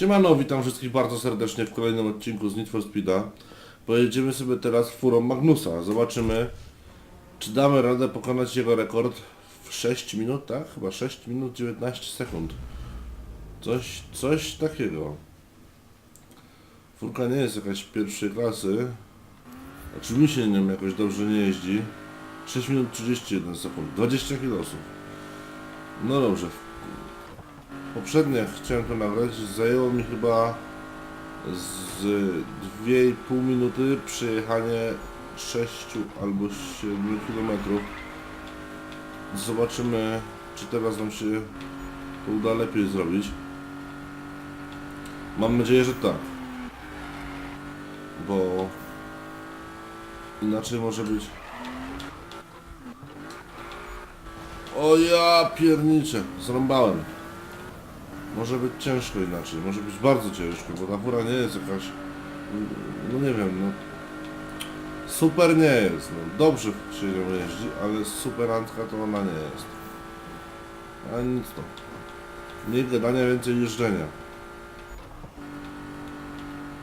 Siemano, witam wszystkich bardzo serdecznie w kolejnym odcinku z Need for Speeda. Pojedziemy sobie teraz furą Magnusa. Zobaczymy, czy damy radę pokonać jego rekord w 6 minut, tak? Chyba 6 minut 19 sekund. Coś, coś takiego. Furka nie jest jakaś pierwszej klasy. Znaczy mi się nią jakoś dobrze nie jeździ. 6 minut 31 sekund. 20 kilosów. No dobrze, Poprzednio jak chciałem to nagrać, zajęło mi chyba z 2,5 minuty przejechanie 6 albo 7 km. Zobaczymy, czy teraz nam się to uda lepiej zrobić. Mam nadzieję, że tak. Bo inaczej może być. O ja pierniczę, zrąbałem. Może być ciężko inaczej, może być bardzo ciężko, bo ta fura nie jest jakaś, no nie wiem, no super nie jest, no dobrze się nią jeździ, ale superantka to ona nie jest. A nic to. Mniej gadania, więcej jeżdżenia.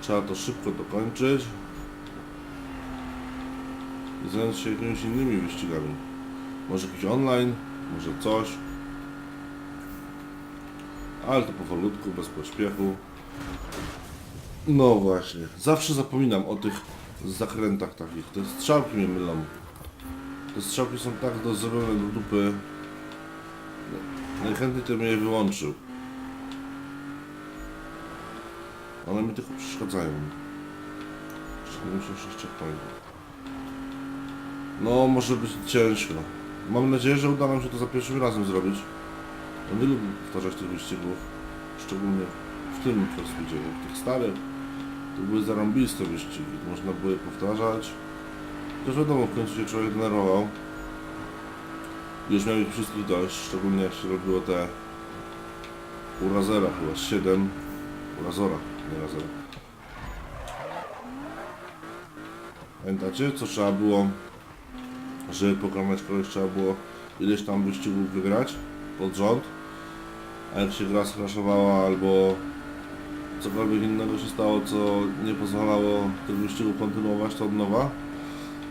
Trzeba to szybko dokończyć i zająć się jakimiś innymi wyścigami. Może jakiś online, może coś. Ale to powolutku, bez pośpiechu. No właśnie, zawsze zapominam o tych zakrętach takich. Te strzałki mnie mylą. Te strzałki są tak do zrobione do dupy. Najchętniej to mnie wyłączył. One mi tylko przeszkadzają. 76 checkpointów. No, może być ciężko. Mam nadzieję, że uda nam się to za pierwszym razem zrobić. No nie lubię powtarzać tych wyścigów, szczególnie w tym Speedzie, bo w tych starych to były zarąbiste wyścigi, można było je powtarzać. Też wiadomo, w końcu się człowiek denerwował. Już miał ich wszystkich dość, szczególnie jak się robiło te Urazera chyba, 7 Urazora, nie Razera. Pamiętacie, co trzeba było, żeby pokonać kogoś, trzeba było ileś tam wyścigów wygrać pod rząd, a jak się gra skraszowała albo cokolwiek innego się stało, co nie pozwalało tego wyścigu kontynuować, to od nowa,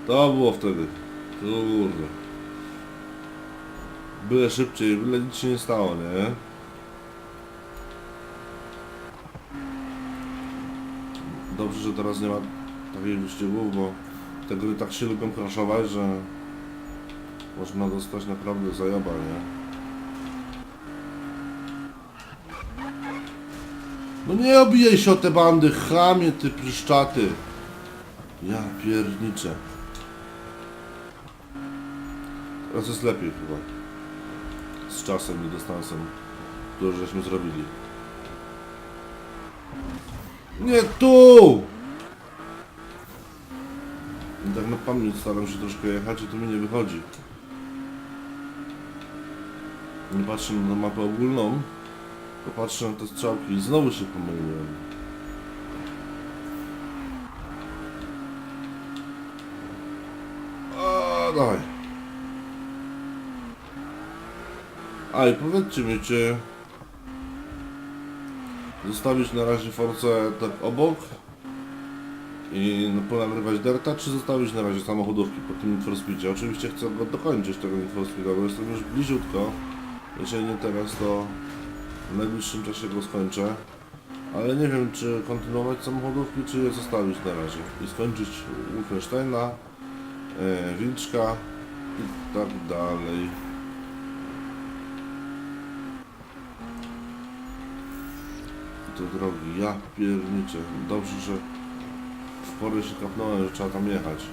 to było wtedy. Kurde. Byle szybciej, byle nic się nie stało, nie? Dobrze, że teraz nie ma takich wyścigów, bo te gry tak się lubią crashować, że można dostać naprawdę zajaba, nie? No nie obijaj się o te bandy, chamie ty pryszczaty. Ja pierniczę. Teraz jest lepiej chyba. Z czasem i dystansem, który żeśmy zrobili. Nie tu! I tak na pamięć staram się troszkę jechać i to mi nie wychodzi. Nie patrzę na mapę ogólną, Popatrzę na te strzałki i znowu się pomyliłem. A, dawaj. A i powiedzcie mi, czy zostawić na razie Force tak obok i ponagrywać Derta, czy zostawić na razie samochodówki po tym Need for Speedzie? Oczywiście chcę go dokończyć tego Need for Speeda, bo jestem już bliziutko. Jeżeli nie teraz, to w najbliższym czasie go skończę. Ale nie wiem, czy kontynuować samochodówki, czy je zostawić na razie. I skończyć Wolfensteina, e, Wilczka i tak dalej. To drogi, ja pierniczę. Dobrze, że w porę się kapnąłem, że trzeba tam jechać.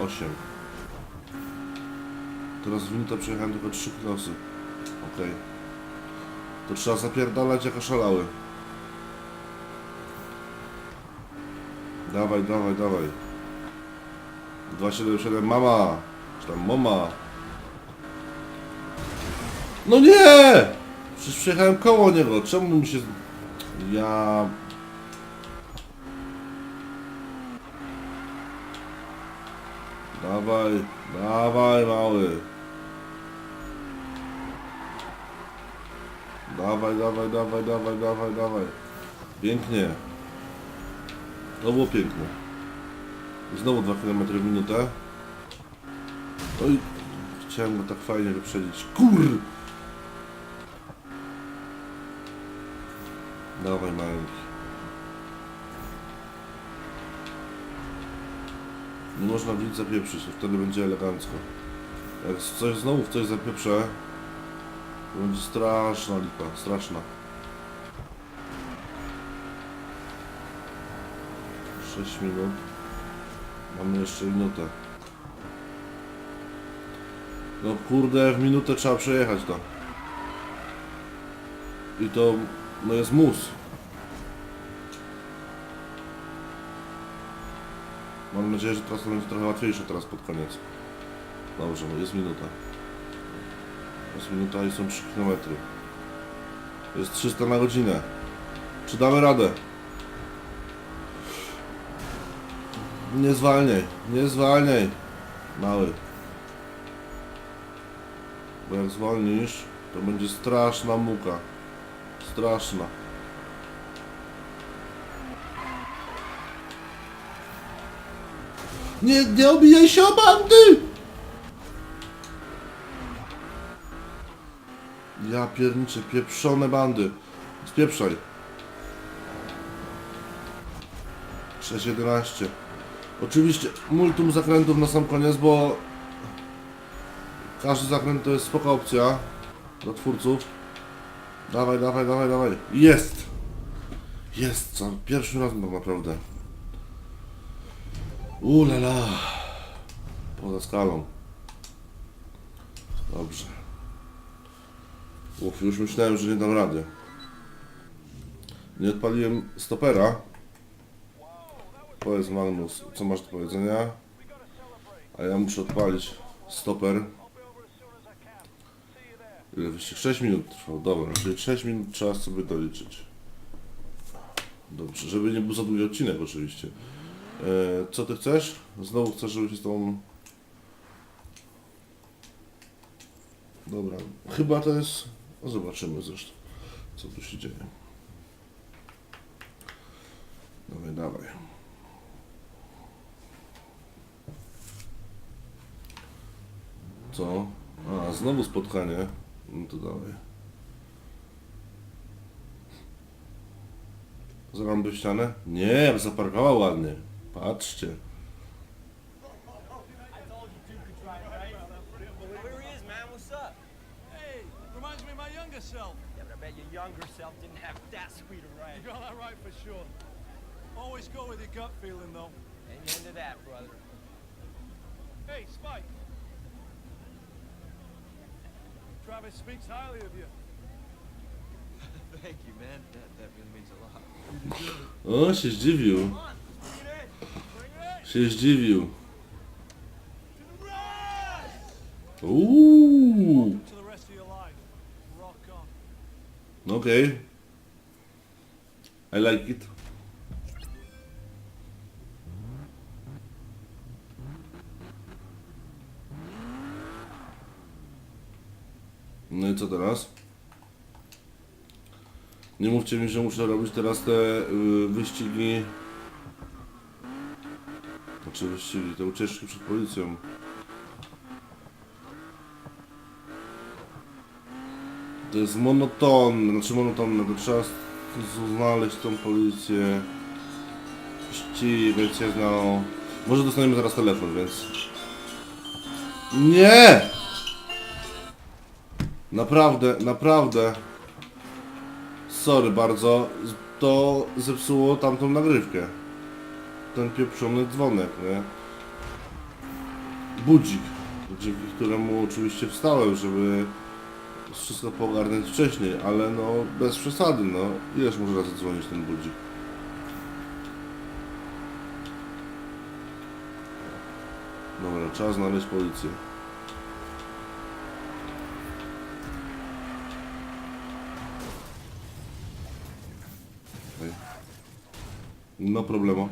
8. Teraz w minutę przejechałem tylko 3 kilosy. Okej. To trzeba zapierdalać jak oszalały. Dawaj, dawaj, dawaj. 277 mama! Czy tam mama? No nie! Przecież przejechałem koło niego. Czemu mi się... Ja... Dawaj, dawaj mały. Dawaj, dawaj, dawaj, dawaj, dawaj, dawaj. Pięknie. To było piękne. Znowu 2 km w minutę. Oj, chciałem go tak fajnie wyprzedzić. Kur! Dawaj maleńki. Nie można w nic zapieprzyć, wtedy będzie elegancko. Jak coś znowu w coś zapieprzę, będzie straszna lipa, straszna. 6 minut. Mamy jeszcze minutę. No kurde, w minutę trzeba przejechać to. I to no jest mus. Mam nadzieję, że to będzie trochę łatwiejsze teraz pod koniec. Dobrze, no jest minuta. Jest minuta i są 3 km. Jest 300 na godzinę. Czy damy radę? Nie zwalniaj, nie zwalniaj. Mały. Bo jak zwolnisz, to będzie straszna muka. Straszna. Nie, nie obijaj się o bandy! Ja pierniczę, pieprzone bandy. Spieprzaj. 6.11 Oczywiście multum zakrętów na sam koniec, bo każdy zakręt to jest spoko opcja dla twórców. Dawaj, dawaj, dawaj, dawaj. Jest! Jest, co? Pierwszy raz tak naprawdę. Ulala. Poza skalą. Dobrze. Uf, już myślałem, że nie dam rady. Nie odpaliłem stopera. Powiedz Magnus, co masz do powiedzenia? A ja muszę odpalić stoper. Ile wyścig? 6 minut trwał, dobra, czyli 6 minut trzeba sobie doliczyć. Dobrze, żeby nie był za długi odcinek oczywiście. E, co ty chcesz? Znowu chcesz, żeby się z tobą... Dobra, chyba to jest... No zobaczymy zresztą, co tu się dzieje. Dawaj, dawaj. Co? A, znowu spotkanie. No to dawaj. Zarąby ścianę? Nie, zaparkował ładnie. Patrzcie. Younger self didn't have that sweet a You ride. got that right for sure. Always go with your gut feeling, though. Amen to that, brother. Hey, Spike. Travis speaks highly of you. Thank you, man. That, that really means a lot. O, się zdziwił. Come on, let's bring it in. Bring it Się zdziwił. Uuu. No Okej. I like it. No i co teraz? Nie mówcie mi, że muszę robić teraz te y, wyścigi. Znaczy wyścigi, te ucieczki przed policją. To jest monotonne, znaczy monotonne, to trzeba znaleźć tą policję, ścigać się no. Może dostaniemy zaraz telefon, więc... Nie! Naprawdę, naprawdę. Sorry bardzo, to zepsuło tamtą nagrywkę. Ten pieprzony dzwonek, nie? Budzik, dzięki któremu oczywiście wstałem, żeby wszystko poogarniać wcześniej, ale no bez przesady, no. Ileż może razy dzwonić ten budzik? Dobra, trzeba znaleźć policję. No problemu.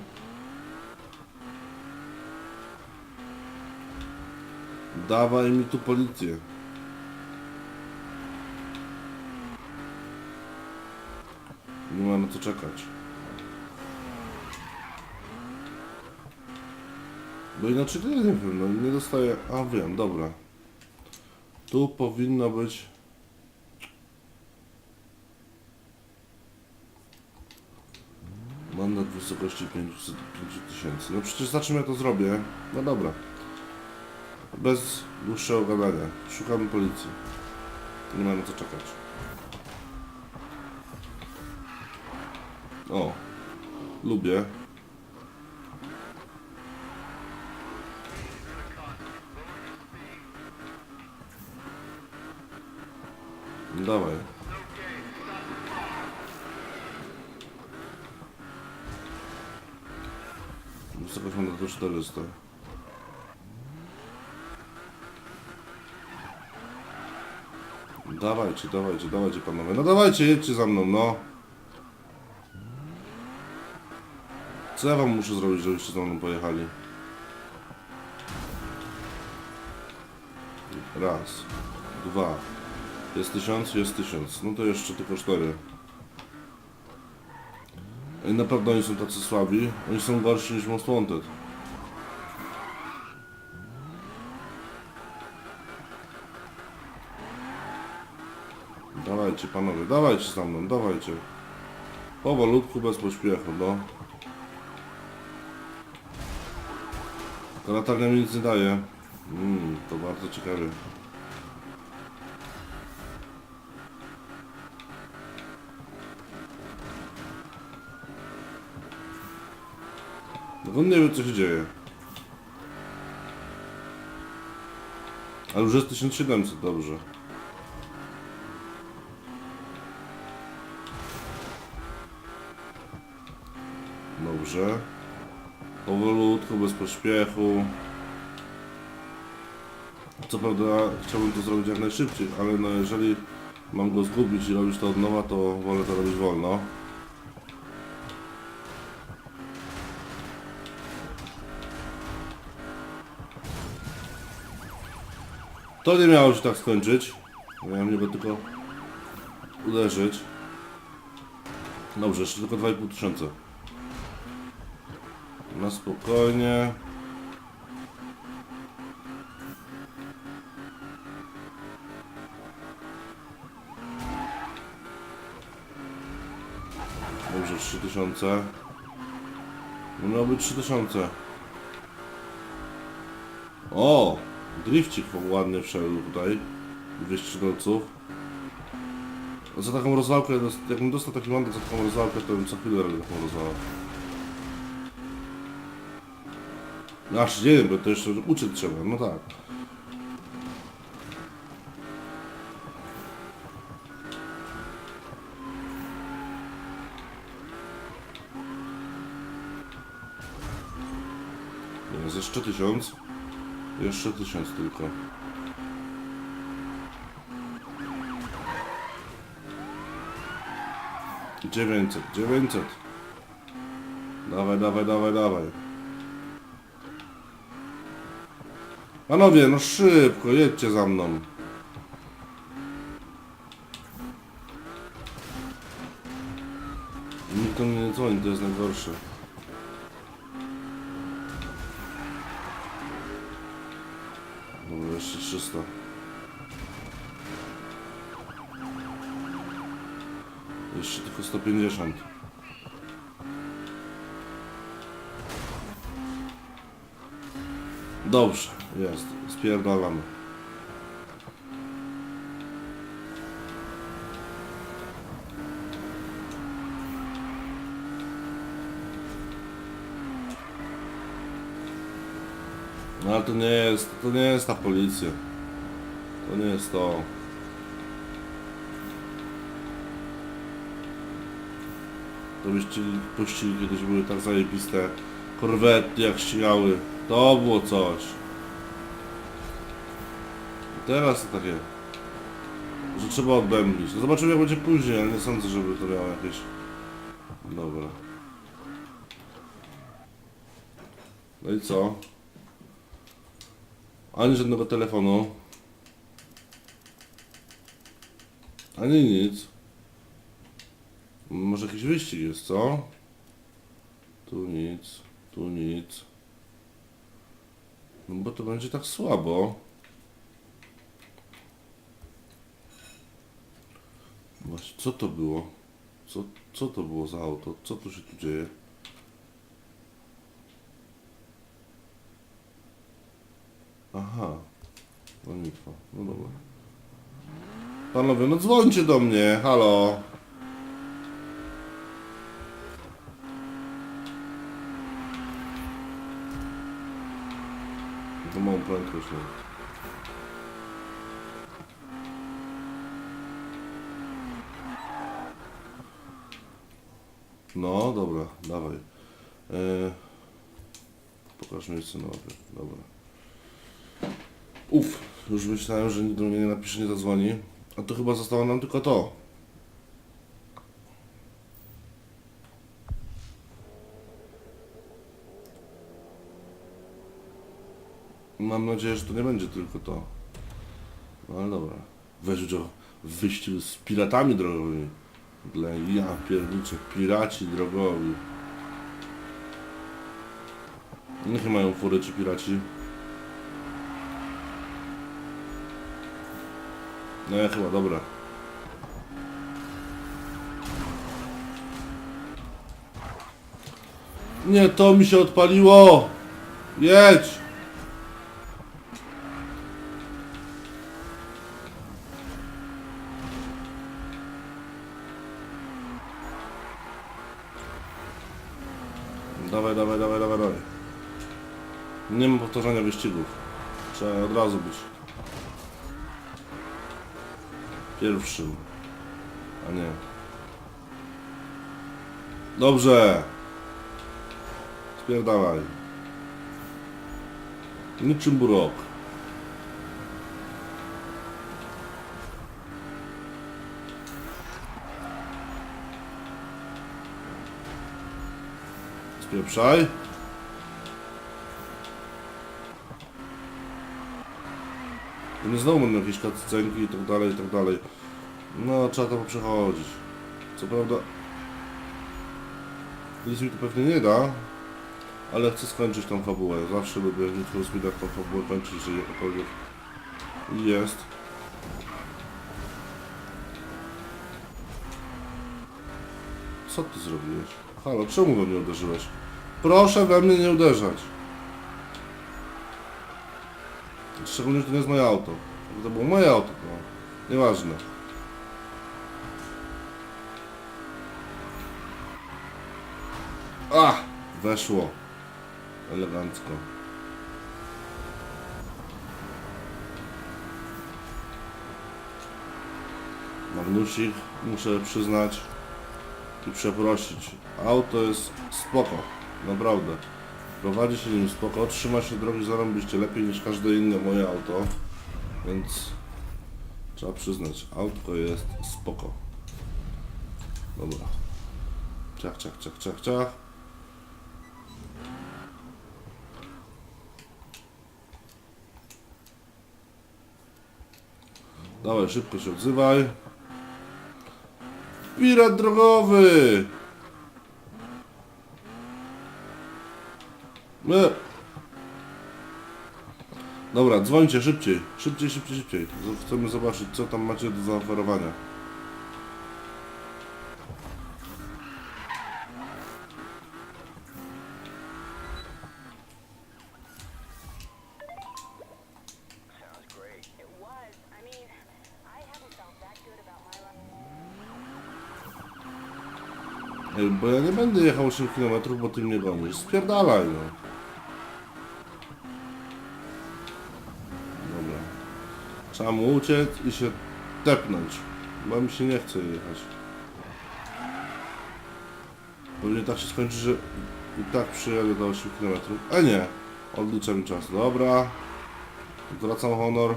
Dawaj mi tu policję. Nie mamy co czekać. No Bo inaczej to no nie wiem, no nie dostaję... A wiem, dobra. Tu powinno być... Mandat w wysokości 500, tysięcy. No przecież za czym ja to zrobię? No dobra. Bez dłuższego gadania. Szukamy policji. Nie mamy co czekać. O. Lubię. Dawaj. Wysokość mandatu 400. Dawajcie, dawajcie, dawajcie panowie. No dawajcie, jedźcie za mną, no. Co ja wam muszę zrobić, żebyście za mną pojechali? Raz, dwa. Jest tysiąc, jest tysiąc. No to jeszcze tylko cztery. I naprawdę oni są tacy słabi. Oni są gorsi niż Most Wanted. Dawajcie panowie, dawajcie za mną, dawajcie. Powolutku, bez pośpiechu, no. Ta latarnia mi nic nie daje. Mm, to bardzo ciekawie. No nie wie co się dzieje. Ale już jest 1700, dobrze. Dobrze. Powolutku, bez pośpiechu. Co prawda chciałbym to zrobić jak najszybciej, ale no jeżeli mam go zgubić i robić to od nowa, to wolę to robić wolno. To nie miało się tak skończyć. Miałem niego tylko uderzyć. Dobrze, jeszcze tylko 2,5 tysiąca. Na spokojnie. Dobrze, 3000. No miało być 3000. O! Drifcik ładnie wszedł tutaj. 200 dolców. A za taką rozwałkę, jakbym dostał taki mandat za taką rozwałkę, to bym co chwilę taką rozwałkę. No aż nie wiem, bo to jeszcze uczyć trzeba, no tak. Jest jeszcze tysiąc. Jeszcze tysiąc tylko. Dziewięćset, dziewięćset. Dawaj, dawaj, dawaj, dawaj. Panowie, no szybko, jedźcie za mną. Nikt do mnie nie dzwoni, to jest najgorsze. Dobra, jeszcze 300. Jeszcze tylko 150. Dobrze, jest. Spierdalamy. No ale to nie jest, to nie jest ta policja. To nie jest to. To wyścigi, pościgi kiedyś były tak zajebiste. Korwety jak ścigały. To było coś. Teraz to takie, że trzeba odbębnić. No zobaczymy jak będzie później, ale nie sądzę, żeby to miało jakieś... Dobra. No i co? Ani żadnego telefonu. Ani nic. Może jakiś wyścig jest, co? Tu nic, tu nic. No bo to będzie tak słabo. Właśnie, co to było? Co, co to było za auto? Co tu się tu dzieje? Aha. No Litwa. No dobra. Panowie, no dzwońcie do mnie. Halo. To małą prędkość. No. No, dobra, dawaj. E... Pokaż miejsce na mapie. Dobra. Uf, już myślałem, że nikt do mnie nie napisze, nie zadzwoni. A to chyba zostało nam tylko to. Mam nadzieję, że to nie będzie tylko to. No ale dobra. Weź udział w wyścigu z piratami drogowymi. Dla ja pierniczę, piraci drogowi. Niech mają fury czy piraci. No ja chyba, dobra. Nie, to mi się odpaliło! Jedź! Dawaj, dawaj, dawaj, dawaj, dawaj. Nie ma powtarzania wyścigów. Trzeba od razu być pierwszym, a nie. Dobrze. Spierdalaj. Niczym burok. Spieprzaj. I nie znowu będą jakieś cutscenki i tak dalej, i tak dalej. No, trzeba to przechodzić. Co prawda... Nic mi to pewnie nie da, ale chcę skończyć tą fabułę. Zawsze lubię w Need Speedach tą fabułę kończyć, jeżeli jakakolwiek jest. Co ty zrobiłeś? Halo, czemu we mnie uderzyłeś? Proszę we mnie nie uderzać. Szczególnie, że to nie jest moje auto. Jakby to było moje auto, to nieważne. A! Weszło. Elegancko. Magnusik, muszę przyznać i przeprosić. Auto jest spoko, naprawdę. Prowadzi się nim spoko, trzyma się drogi zarąbiście lepiej niż każde inne moje auto, więc trzeba przyznać, autko jest spoko. Dobra. Ciach, ciach, ciach, ciach, ciach. Dawaj, szybko się odzywaj. Pirat drogowy! Dobra, dzwońcie szybciej. Szybciej, szybciej, szybciej. Z- Chcemy zobaczyć, co tam macie do zaoferowania. Sounds great. It was. I mean, I haven't felt that good about my life. Ej, bo ja nie będę jechał 8 km, bo ty mnie gonisz. Spierdalaj, no. Dobra. Mu uciec i się tepnąć. Bo mi się nie chce jechać. Pewnie tak się skończy, że i tak przyjadę do 8 km. A nie. Odliczam mi czas. Dobra. Zwracam honor.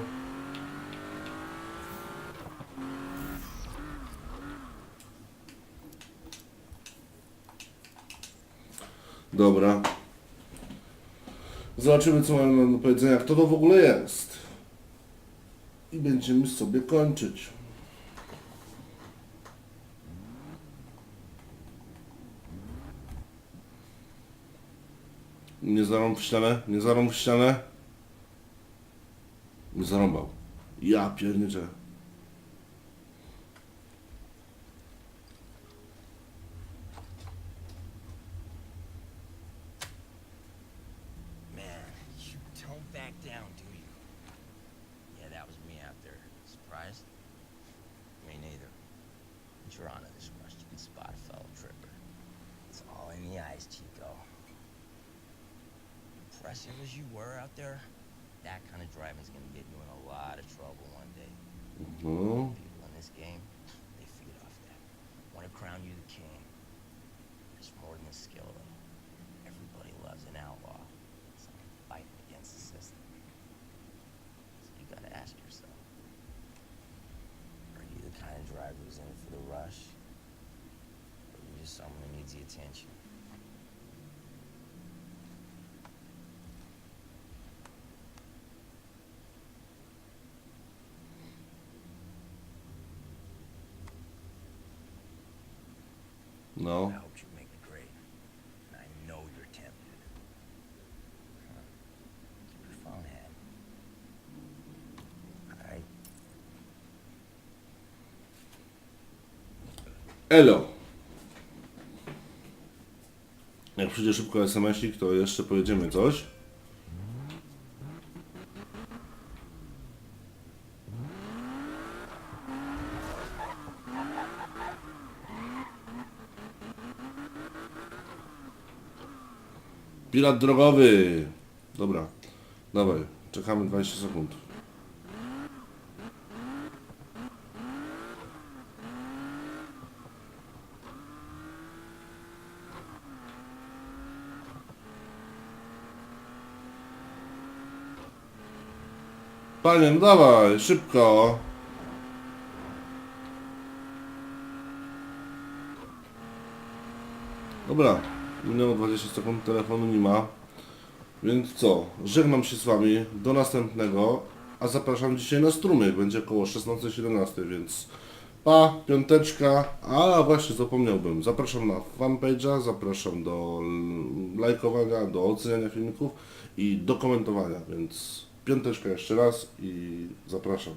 Dobra. Zobaczymy, co mają do powiedzenia, kto to w ogóle jest i będziemy sobie kończyć. Nie zarąb w ścianę, nie zarąb w ścianę. Zarąbał. Ja pierniczę. Impressive as you were out there, that kind of driving's gonna get you in a lot of trouble one day. No. People in this game, they feed off that. Want to crown you the king. There's more than the skill, though. Everybody loves an outlaw. Someone fighting against the system. So you gotta ask yourself, are you the kind of driver who's in it for the rush? Or are you just someone who needs the attention? No. I you'd make. And I know you're tempted. Huh. Keep your phone handy. Elo. Jak przyjdzie szybko SMS-ik, to jeszcze pojedziemy coś. Pirat drogowy. Dobra. Dawaj. Czekamy 20 sekund. Panie, no dawaj, szybko. Dobra, minęło 20 sekund, telefonu nie ma. Więc co, żegnam się z Wami, do następnego, a zapraszam dzisiaj na strumyk, będzie około 16-17, więc pa, piąteczka, a właśnie zapomniałbym, zapraszam na fanpage'a, zapraszam do lajkowania, do oceniania filmików i do komentowania, więc piąteczka jeszcze raz i zapraszam.